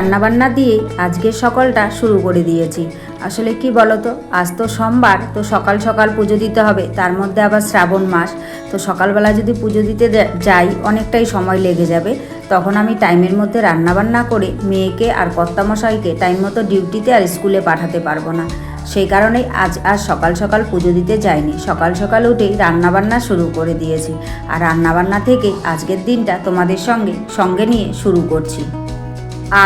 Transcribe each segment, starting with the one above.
রান্নাবান্না দিয়ে আজকের সকালটা শুরু করে দিয়েছি। আসলে কি বলো তো আজ তো সোমবার, তো সকাল সকাল পুজো দিতে হবে, তার মধ্যে আবার শ্রাবণ মাস। তো সকালবেলা যদি পুজো দিতে যাই, অনেকটাই সময় লেগে যাবে। তখন আমি টাইমের মধ্যে রান্নাবান্না করে মেয়েকে আর কর্তামশাইকে টাইম মতো ডিউটিতে আর স্কুলে পাঠাতে পারব না। সেই কারণেই আজ আর সকাল সকাল পুজো দিতে যাইনি। সকাল সকাল উঠেই রান্নাবান্না শুরু করে দিয়েছি। আর রান্নাবান্না থেকেই আজকের দিনটা তোমাদের সঙ্গে সঙ্গে নিয়ে শুরু করছি।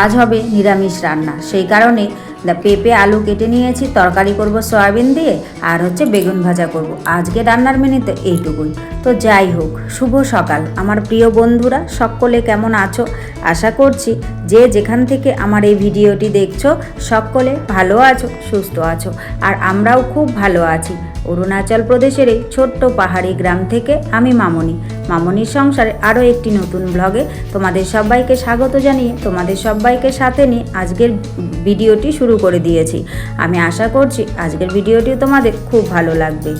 আজ হবে নিরামিষ রান্না। সেই কারণে পেঁপে, আলু কেটে নিয়েছি, তরকারি করব সয়াবিন দিয়ে, আর হচ্ছে বেগুন ভাজা করব। আজকে রান্নার মেনুতে এইটুকুই। তো যাই হোক, শুভ সকাল। আমার প্রিয় বন্ধুরা, সকলে কেমন আছো? আশা করছি যে যেখান থেকে আমার এই ভিডিওটি দেখছ, সকলে ভালো আছো, সুস্থ আছো, আর আমরাও খুব ভালো আছি। অরুণাচল প্রদেশের এই ছোট্ট পাহাড়ি গ্রাম থেকে আমি মামনি। মামনির সংসারে আরও একটি নতুন ব্লগে তোমাদের সবাইকে স্বাগত জানিয়ে তোমাদের সবাইকে সাথে নিয়ে আজকের ভিডিওটি শুরু করে দিয়েছি। আমি আশা করছি আজকের ভিডিওটি তোমাদের খুব ভালো লাগবে।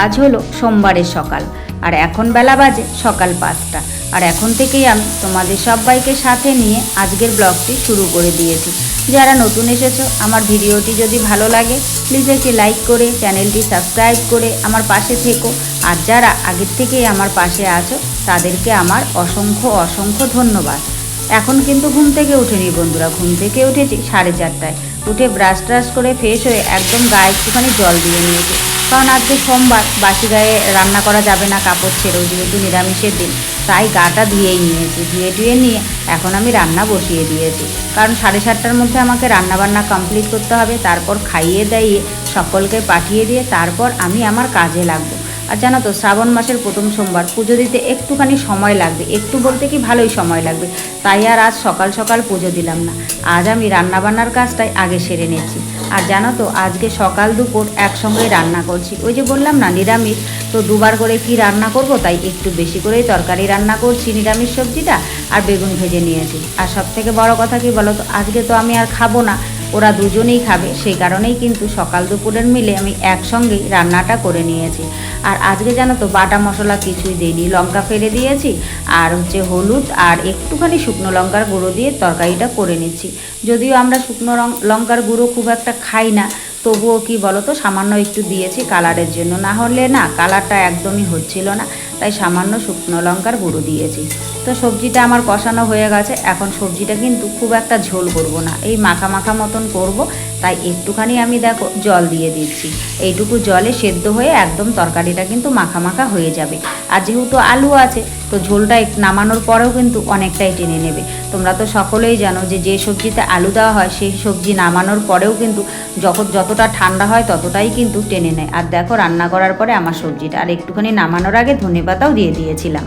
আজ হলো সোমবারের সকাল, আর এখন বেলা বাজে সকাল পাঁচটা। আর এখন থেকেই আমি তোমাদের সবাইকে সাথে নিয়ে আজকের ব্লগটি শুরু করে দিয়েছি। যারা নতুন এসেছ, আমার ভিডিওটি যদি ভালো লাগে প্লিজ একটি লাইক করে, চ্যানেলটি সাবস্ক্রাইব করে আমার পাশে থেকো। আর যারা আগের থেকেই আমার পাশে আছো, তাদেরকে আমার অসংখ্য অসংখ্য ধন্যবাদ। এখন কিন্তু ঘুম থেকে উঠেনি বন্ধুরা। ঘুম থেকে উঠেছি সাড়ে চারটায়। উঠে ব্রাশ ট্রাশ করে ফ্রেশ হয়ে একদম গায়ে একটুখানি জল দিয়ে নিয়েছি। কারণ আজকে সোমবার বাসি গায়ে রান্না করা যাবে না, কাপড় ছেড়েও যেহেতু নিরামিষের দিন। তাই গাটা ধুয়েই নিয়েছি। ধুয়ে টুয়ে নিয়ে এখন আমি রান্না বসিয়ে দিয়েছি। কারণ সাড়ে সাতটার মধ্যে আমাকে রান্না বান্না কমপ্লিট করতে হবে, তারপর খাইয়ে দাইয়ে সকলকে পাঠিয়ে দিয়ে তারপর আমি আমার কাজে লাগবো। আর জানো তো, শ্রাবণ মাসের প্রথম সোমবার, পুজো দিতে একটুখানি সময় লাগবে। একটু বলতে কি ভালোই সময় লাগবে। তাই আর আজ সকাল সকাল পুজো দিলাম না। আজ আমি রান্নাবান্নার কাজটাই আগে সেরে নিচ্ছি। আর জানো তো, আজকে সকাল দুপুর একসঙ্গে রান্না করছি। ওই যে বললাম না, নিরামিষ। তো দুবার করে কি রান্না করব? তাই একটু বেশি করেই তরকারি রান্না করছি, নিরামিষ সবজিটা, আর বেগুন ভেজে নিয়েছি। আর সব থেকে বড় কথা কি বলো তো, আজকে তো আমি আর খাব না। ওরা দুজনেই খাবে। সেই কারণেই কিন্তু সকাল দুপুরের মিলে আমি একসঙ্গেই রান্নাটা করে নিয়েছি। আর আজকে জানো তো বাটা মশলা কিছুই দিইনি। লঙ্কা ফেলে দিয়েছি, আর হচ্ছে হলুদ, আর একটুখানি শুকনো লঙ্কার গুঁড়ো দিয়ে তরকারিটা করে নিচ্ছি। যদিও আমরা শুকনো লঙ্কার গুঁড়ো খুব একটা খাই না, তবুও কি বলো তো, সামান্য একটু দিয়েছি কালারের জন্য। না হলে না কালারটা একদমই হচ্ছিল না। তাই সামান্য শুকনো লঙ্কার গুঁড়ো দিয়েছি। তো সবজিটা আমার কষানো হয়ে গেছে। এখন সবজিটা কিন্তু খুব একটা ঝোল করব না। এই মাখা মাখা মতন করব। তাই একটুখানি আমি দেখো জল দিয়ে দিচ্ছি। এইটুকু জলে সেদ্ধ হয়ে একদম তরকারিটা কিন্তু মাখা মাখা হয়ে যাবে। আর যেহেতু আলু আছে, তো ঝোলটা নামানোর পরেও কিন্তু অনেকটাই টেনে নেবে। তোমরা তো সকলেই জানো যে যে সবজিতে আলু দেওয়া হয়, সেই সবজি নামানোর পরেও কিন্তু যখন যতটা ঠান্ডা হয়, ততটাই কিন্তু টেনে নেয়। আর দেখো রান্না করার পরে আমার সবজিটা। আর একটুখানি নামানোর আগে ধনে পাতাও দিয়ে দিয়েছিলাম।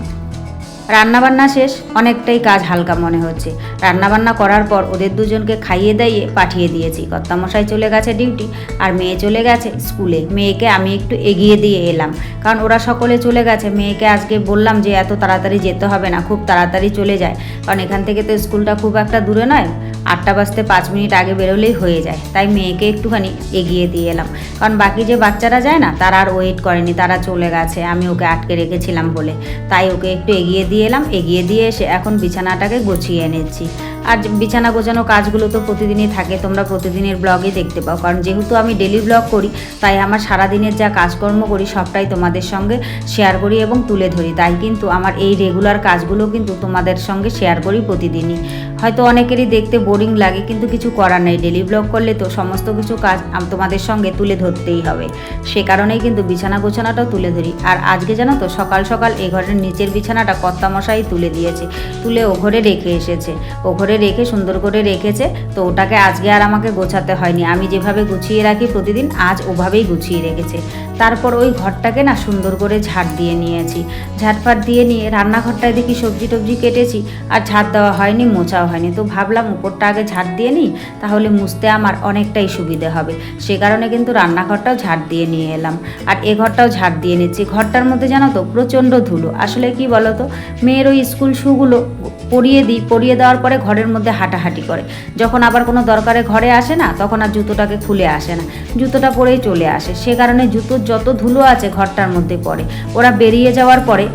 রান্নাবান্না শেষ, অনেকটাই কাজ হালকা মনে হচ্ছে। রান্নাবান্না করার পর ওদের দুজনকে খাইয়ে দাইয়ে পাঠিয়ে দিয়েছি। কর্তামশাই চলে গেছে ডিউটি আর মেয়ে চলে গেছে স্কুলে। মেয়েকে আমি একটু এগিয়ে দিয়ে এলাম। কারণ ওরা সকলে চলে গেছে। মেয়েকে আজকে বললাম যে, এত তাড়াতাড়ি যেতে হবে না, খুব তাড়াতাড়ি চলে যায়। কারণ এখান থেকে তো স্কুলটা খুব একটা দূরে নয়। আটটা বাজতে পাঁচ মিনিট আগে বেরোলেই হয়ে যায়। তাই মেয়েকে একটুখানি এগিয়ে দিয়ে এলাম। কারণ বাকি যে বাচ্চারা যায় না, তারা আর ওয়েট করেনি, তারা চলে গেছে। আমি ওকে আটকে রেখেছিলাম বলে। তাই ওকে একটু এগিয়ে দিয়ে এলাম। এগিয়ে দিয়ে এসে এখন বিছানাটাকে গুছিয়ে এনেছি। আর বিছানা গোছানো কাজগুলো তো প্রতিদিনই থাকে। তোমরা প্রতিদিনের ব্লগে দেখতে পাও। কারণ যেহেতু আমি ডেলি ব্লগ করি, তাই আমার সারাদিনের যা কাজকর্ম করি, সবটাই তোমাদের সঙ্গে শেয়ার করি এবং তুলে ধরি। তাই কিন্তু আমার এই রেগুলার কাজগুলো কিন্তু তোমাদের সঙ্গে শেয়ার করি প্রতিদিনই। হয়তো অনেকেরই দেখতে বোরিং লাগে কিন্তু কিছু করার নেই। ডেলি ব্লগ করলে তো সমস্ত কিছু কাজ তোমাদের সঙ্গে তুলে ধরতেই হবে। সে কারণেই কিন্তু বিছানা গোছানাটাও তুলে ধরি। আর আজকে জানো তো, সকাল সকাল এই ঘরের নিচের বিছানাটা কর্তামশাই তুলে দিয়েছে। তুলে ও ঘরে রেখে এসেছে। ও ঘরে রেখে সুন্দর করে রেখেছে। তো ওটাকে আজকে আর আমাকে গোছাতে হয়নি। আমি যেভাবে গুছিয়ে রাখি প্রতিদিন, আজ ওভাবেই গুছিয়ে রেখেছে। তারপর ওই ঘরটাকে না সুন্দর করে ঝাড় দিয়ে নিয়েছি। ঝাড়ফাট দিয়ে নিয়ে রান্নাঘরটায় দেখি সবজি টবজি কেটেছি। আর ঝাড় দেওয়া হয়নি, মোছাও হয়নি। তো ভাবলাম উপরটা আগে ঝাড় দিয়ে নিই, তাহলে মুছতে আমার অনেকটাই সুবিধে হবে। সে কারণে কিন্তু রান্নাঘরটাও ঝাড় দিয়ে নিয়ে এলাম। আর এ ঘরটাও ঝাড় দিয়ে নিচ্ছি। ঘরটার মধ্যে জানো তো প্রচণ্ড ধুলো। আসলে কি বলো তো মেয়ের ওই স্কুল শুগুলো পরিয়ে দিই, পরিয়ে দেওয়ার পরে ঘরের মধ্যে হাঁটাহাঁটি করে। যখন আবার কোনো দরকারে ঘরে আসে না, তখন আর জুতোটাকে খুলে আসে না। জুতোটা পরেই চলে আসে। সে কারণে জুতোর যত ধুলো আছে ঘরটার মধ্যে পড়ে। ওরা বেরিয়ে যাওয়ার পরে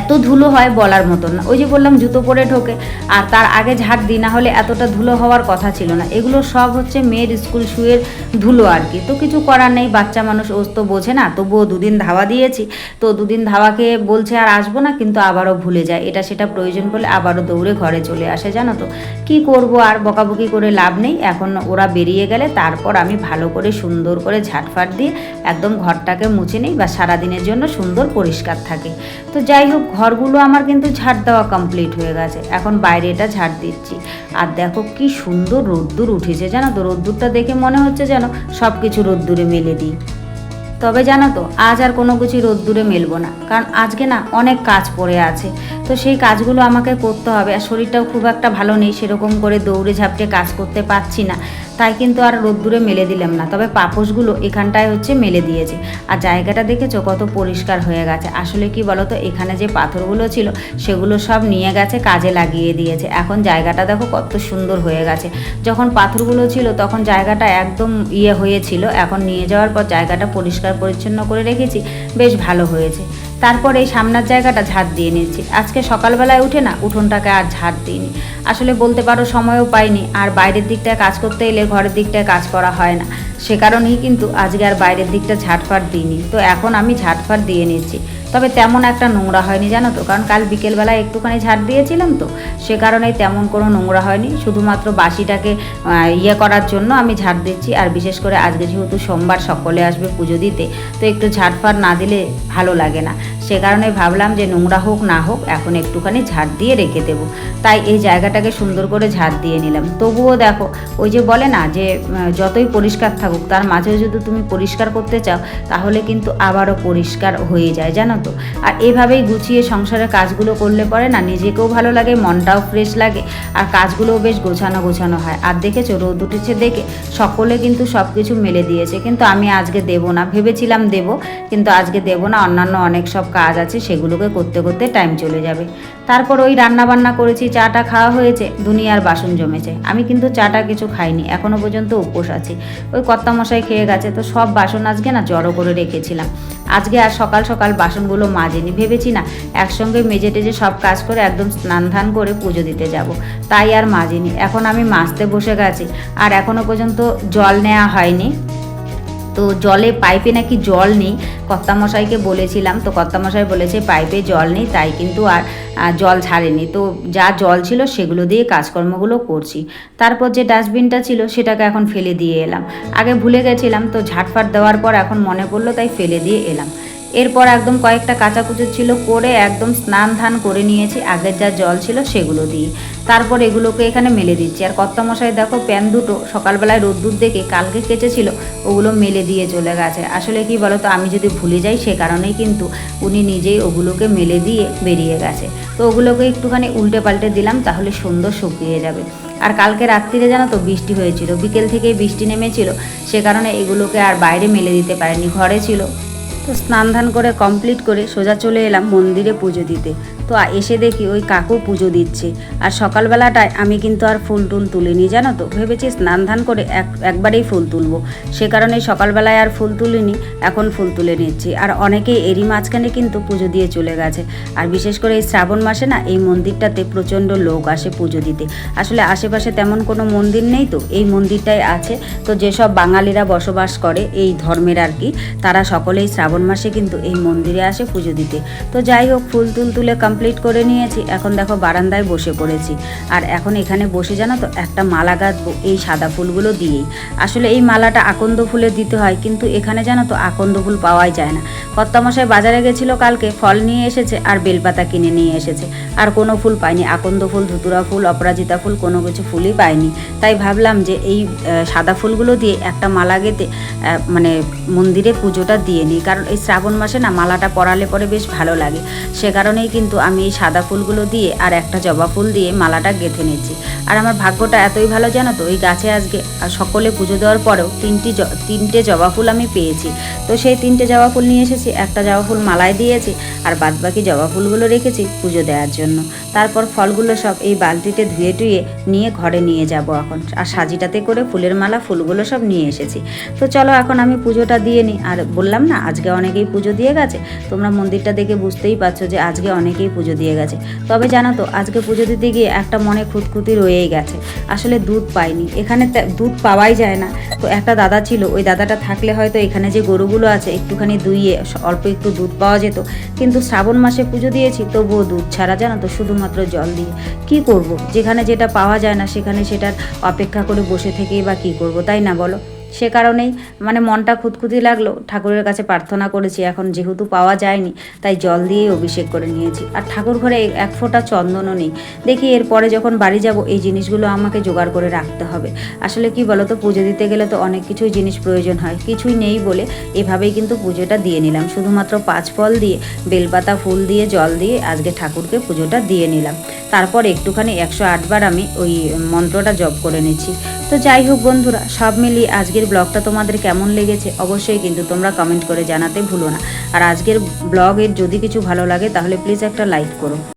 এত ধুলো হয় বলার মতন না। ওই যে বললাম, জুতো পরে ঢোকে, আর তার আগে ঝাড় দিই, না হলে এতটা ধুলো হওয়ার কথা ছিল না। এগুলো সব হচ্ছে মেয়ের স্কুল শুয়ের ধুলো আর কি। তো কিছু করার নেই, বাচ্চা মানুষ ওস তো বোঝে না। তবুও দুদিন ধাওয়া দিয়েছি। তো দুদিন ধাওয়াকে বলছে আর আসব না, কিন্তু আবারও ভুলে যায়। এটা সেটা প্রয়োজন বলে আবারও দৌড়ে ঘরে চলে আসে, জানো তো। কি করব আর বকাবকি করে লাভ নেই। এখন ওরা বেরিয়ে গেলে তারপর আমি ভালো করে সুন্দর করে ঝাটফাট দিয়ে একদম ঘরটাকে মুছে নিই বা সারাদিনের জন্য সুন্দর পরিষ্কার থাকে। তো যাই হোক ঘরগুলো আমার কিন্তু ঝাড় দেওয়া কমপ্লিট হয়ে গেছে। এখন বাইরে এটা ঝাড় দিচ্ছি। আর দেখো কি সুন্দর রোদ্দুর উঠেছে, জানো তো? রোদ্দুরটা দেখে মনে হচ্ছে যেন সব কিছু রোদ্দুরে মেলে দিই। তবে জানো তো, আজ আর কোনো কিছু রোদ্দুরে মেলবো না। কারণ আজকে না অনেক কাজ পড়ে আছে। তো সেই কাজগুলো আমাকে করতে হবে আর শরীরটাও খুব একটা ভালো নেই, সেরকম করে দৌড়ে ঝাপটে কাজ করতে পারছি না। তাই কিন্তু আর রোদ্দুরে মেলে দিলাম না। তবে পাপোশগুলো এখানটায় হচ্ছে মেলে দিয়েছি। আর জায়গাটা দেখেছ কত পরিষ্কার হয়ে গেছে। আসলে কি বলতো, এখানে যে পাথরগুলো ছিল, সেগুলো সব নিয়ে গেছে, কাজে লাগিয়ে দিয়েছে। এখন জায়গাটা দেখো কত সুন্দর হয়ে গেছে। যখন পাথরগুলো ছিল, তখন জায়গাটা একদম ইয়ে হয়েছিল। এখন নিয়ে যাওয়ার পর জায়গাটা পরিষ্কার পরিচ্ছন্ন করে রেখেছি। বেশ ভালো হয়েছে। তারপর এই সামনের জায়গাটা ঝাড় দিয়ে নিয়েছি। আজকে সকালবেলায় উঠে না উঠোনটাকে আর ঝাড় দিইনি। আসলে বলতে পারো সময়ও পাইনি, আর বাইরের দিকটায় কাজ করতে এলে ঘরের দিকটায় কাজ করা হয় না। সে কারণেই কিন্তু আজকে আর বাইরের দিকটা ঝাড়ফাট দিইনি। তো এখন আমি ঝাড়ফাট দিয়ে নিচ্ছি তবে তেমন একটা নোংরা হয়নি, জানো তো? কারণ কাল বিকেলবেলায় একটুখানি ঝাড় দিয়েছিলাম তো, সে কারণেই তেমন কোনো নোংরা হয়নি। শুধুমাত্র বাসিটাকে ইয়ে করার জন্য আমি ঝাড় দিচ্ছি। আর বিশেষ করে আজকে যেহেতু সোমবার সকলে আসবে পুজো দিতে, তো একটু ঝাড়ফাড় না দিলে ভালো লাগে না। সে কারণে ভাবলাম যে নোংরা হোক, না হোক, এখন একটুখানি ঝাড় দিয়ে রেখে দেবো। তাই এই জায়গাটাকে সুন্দর করে ঝাড় দিয়ে নিলাম। তবুও দেখো, ওই যে বলে না যে যতই পরিষ্কার থাকুক, তার মাঝেও যদি তুমি পরিষ্কার করতে চাও, তাহলে কিন্তু আবারও পরিষ্কার হয়ে যায়, জানো তো? আর এভাবেই গুছিয়ে সংসারের কাজগুলো করলে পরে না নিজেকেও ভালো লাগে, মনটাও ফ্রেশ লাগে, আর কাজগুলোও বেশ গোছানো গোছানো হয়। আর দেখেছ, রোদ উঠেছে দেখে সকলে কিন্তু সব কিছু মেলে দিয়েছে। কিন্তু আমি আজকে দেব না, ভেবেছিলাম দেব, কিন্তু আজকে দেব না, অন্যান্য অনেক সব কাজ আছে সেগুলোকে করতে করতে টাইম চলে যাবে। তারপর ওই রান্না বান্না করেছি, চাটা খাওয়া হয়েছে, দুনিয়ার বাসন জমেছে। আমি কিন্তু চাটা কিছু খাইনি, এখনও পর্যন্ত উপোস আছি। ওই কর্তা মশাই খেয়ে গেছে, তো সব বাসন আজকে না জড়ো করে রেখেছিলাম। আজকে আর সকাল সকাল বাসনগুলো মাজেনি, ভেবেছি না একসঙ্গে মেজে টেজে সব কাজ করে একদম স্নান ধান করে পুজো দিতে যাব। তাই আর মাজিনি, এখন আমি মাজতে বসে গেছি। আর এখনও পর্যন্ত জল নেওয়া হয়নি। তো জলে পাইপে নাকি জল নেই, কর্তামশাইকে বলেছিলাম, তো কর্তামশাই বলেছে পাইপে জল নেই, তাই কিন্তু আর জল ছাড়েনি। তো যা জল ছিল সেগুলো দিয়ে কাজকর্মগুলো করছি। তারপর যে ডাস্টবিনটা ছিল সেটাকে এখন ফেলে দিয়ে এলাম। আগে ভুলে গেছিলাম, তো ঝাটফাট দেওয়ার পর এখন মনে পড়ল তাই ফেলে দিয়ে এলাম। এরপর একদম কয়েকটা কাঁচা কাঁচাকুচো ছিল করে একদম স্নান ধান করে নিয়েছি। আগের যা জল ছিল সেগুলো দিয়ে তারপর এগুলোকে এখানে মেলে দিচ্ছি। আর কর্তামশাই দেখো, প্যান দুটো, সকালবেলায় রোদ্দুর দেখে কালকে কেচেছিল, ওগুলো মেলে দিয়ে চলে গেছে। আসলে কি বলতো, আমি যদি ভুলে যাই সে কারণেই কিন্তু উনি নিজেই ওগুলোকে মেলে দিয়ে বেরিয়ে গেছে। তো ওগুলোকে একটুখানি উল্টে পাল্টে দিলাম, তাহলে সুন্দর শুকিয়ে যাবে। আর কালকে রাত্রিরে জানো তো বৃষ্টি হয়েছিল। বিকেল থেকেই বৃষ্টি নেমেছিল, সে কারণে এগুলোকে আর বাইরে মেলে দিতে পারেনি, ঘরে ছিল। স্নান ধান করে কমপ্লিট করে সোজা চলে এলাম মন্দিরে পুজো দিতে। তো এসে দেখি ওই কাকু পুজো দিচ্ছে। আর সকালবেলাটায় আমি কিন্তু আর ফুল টুল তুলিনি, জানো তো? ভেবেছি স্নান ধান করে এক, একবারেই ফুল তুলবো। সে কারণে সকালবেলায় আর ফুল তুলিনি, এখন ফুল তুলে নিচ্ছি। আর অনেকেই এরই মাঝখানে কিন্তু পুজো দিয়ে চলে গেছে। আর বিশেষ করে এই শ্রাবণ মাসে না, এই মন্দিরটাতে প্রচণ্ড লোক আসে পুজো দিতে। আসলে আশেপাশে তেমন কোনো মন্দির নেই তো? এই মন্দিরটাই আছে। তো যেসব বাঙালিরা বসবাস করে এই ধর্মের আর কি, তারা সকলেই শ্রাবণ মাসে কিন্তু এই মন্দিরে আসে পুজো দিতে। তো যাই হোক, ফুল তুল তুলে কমপ্লিট করে নিয়েছি। এখন দেখো বারান্দায় বসে পড়েছি। আর এখন এখানে বসে জানো তো, একটা মালা গাঁথবো এই সাদা ফুলগুলো দিয়েই। আসলে এই মালাটা আকন্দ ফুলে দিতে হয়, কিন্তু এখানে জানো তো আকন্দ ফুল পাওয়াই যায় না। কর্তামশাই বাজারে গেছিল কালকে, ফল নিয়ে এসেছে আর বেলপাতা কিনে নিয়ে এসেছে। আর কোনো ফুল পাইনি আকন্দ ফুল, ধুতুরা ফুল, অপরাজিতা ফুল, কোনো কিছু ফুলই পাইনি তাই ভাবলাম যে এই সাদা ফুলগুলো দিয়ে একটা মালা গেঁথে মানে মন্দিরে পুজোটা দিয়ে নিই। কারণ এই শ্রাবণ মাসে না মালাটা পরালে পরে বেশ ভালো লাগে। সে কারণেই কিন্তু আমি এই সাদা ফুলগুলো দিয়ে আর একটা জবা ফুল দিয়ে মালাটা গেঁথে নিচ্ছি। আর আমার ভাগ্যটা এতই ভালো জানো তো, ওই গাছে আজকে, আর সকলে পুজো দেওয়ার পরেও তিনটি তিনটে জবা ফুল আমি পেয়েছি। তো সেই তিনটে জবা ফুল নিয়ে এসেছি, একটা জবা ফুল মালায় দিয়েছি, আর বাদবাকি জবা ফুলগুলো রেখেছি পুজো দেওয়ার জন্য। তারপর ফলগুলো সব এই বালতিতে ধুয়ে টুয়ে নিয়ে ঘরে নিয়ে যাব এখন, আর সাজিটাতে করে ফুলের মালা ফুলগুলো সব নিয়ে এসেছি। তো চলো এখন আমি পুজোটা দিয়ে নিই। আর বললাম না, আজকে অনেকেই পুজো দিয়ে গেছে, তোমরা মন্দিরটা দেখে বুঝতেই পারছ যে আজকে অনেকেই পুজো দিয়ে গেছে। তবে জানো তো, আজকে পুজো দিতে গিয়ে একটা মনে খুঁতখুতি রয়েই গেছে। আসলে দুধ পাইনি। এখানে দুধ পাওয়াই যায় না। তো একটা দাদা ছিল, ওই দাদাটা থাকলে হয়তো এখানে যে গরুগুলো আছে, একটুখানি দুইয়ে অল্প একটু দুধ পাওয়া যেত। কিন্তু শ্রাবণ মাসে পুজো দিয়েছি, তবুও দুধ ছাড়া জানো তো, শুধুমাত্র জল দিয়ে। কি করব? যেখানে যেটা পাওয়া যায় না, সেখানে সেটার অপেক্ষা করে বসে থেকেই বা কি করব, তাই না বলো? সে কারণেই মানে মনটা খুঁতখুতি লাগল। ঠাকুরের কাছে প্রার্থনা করেছি, এখন যেহেতু পাওয়া যায়নি, তাই জল দিয়েই অভিষেক করে নিয়েছি। আর ঠাকুর ঘরে এক ফোঁটা চন্দনও নেই। দেখি এরপরে যখন বাড়ি যাব, এই জিনিসগুলো আমাকে জোগাড় করে রাখতে হবে। আসলে কি বলো তো পুজো দিতে গেলে তো অনেক কিছুই জিনিস প্রয়োজন হয়। কিছুই নেই বলে এভাবেই কিন্তু পুজোটা দিয়ে নিলাম। শুধুমাত্র পাঁচ ফল দিয়ে, বেলপাতা, ফুল দিয়ে, জল দিয়ে আজকে ঠাকুরকে পুজোটা দিয়ে নিলাম। তারপর একটুখানি একশো আটবার আমি ওই মন্ত্রটা জপ করে নিচ্ছি। তো যাই হোক বন্ধুরা, সব মিলিয়ে আজকের ব্লগটা তোমাদের কেমন লেগেছে অবশ্যই কিন্তু তোমরা কমেন্ট করে জানাতে ভুলো না। আর আজকের ব্লগের যদি কিছু ভালো লাগে তাহলে প্লিজ একটা লাইক করো।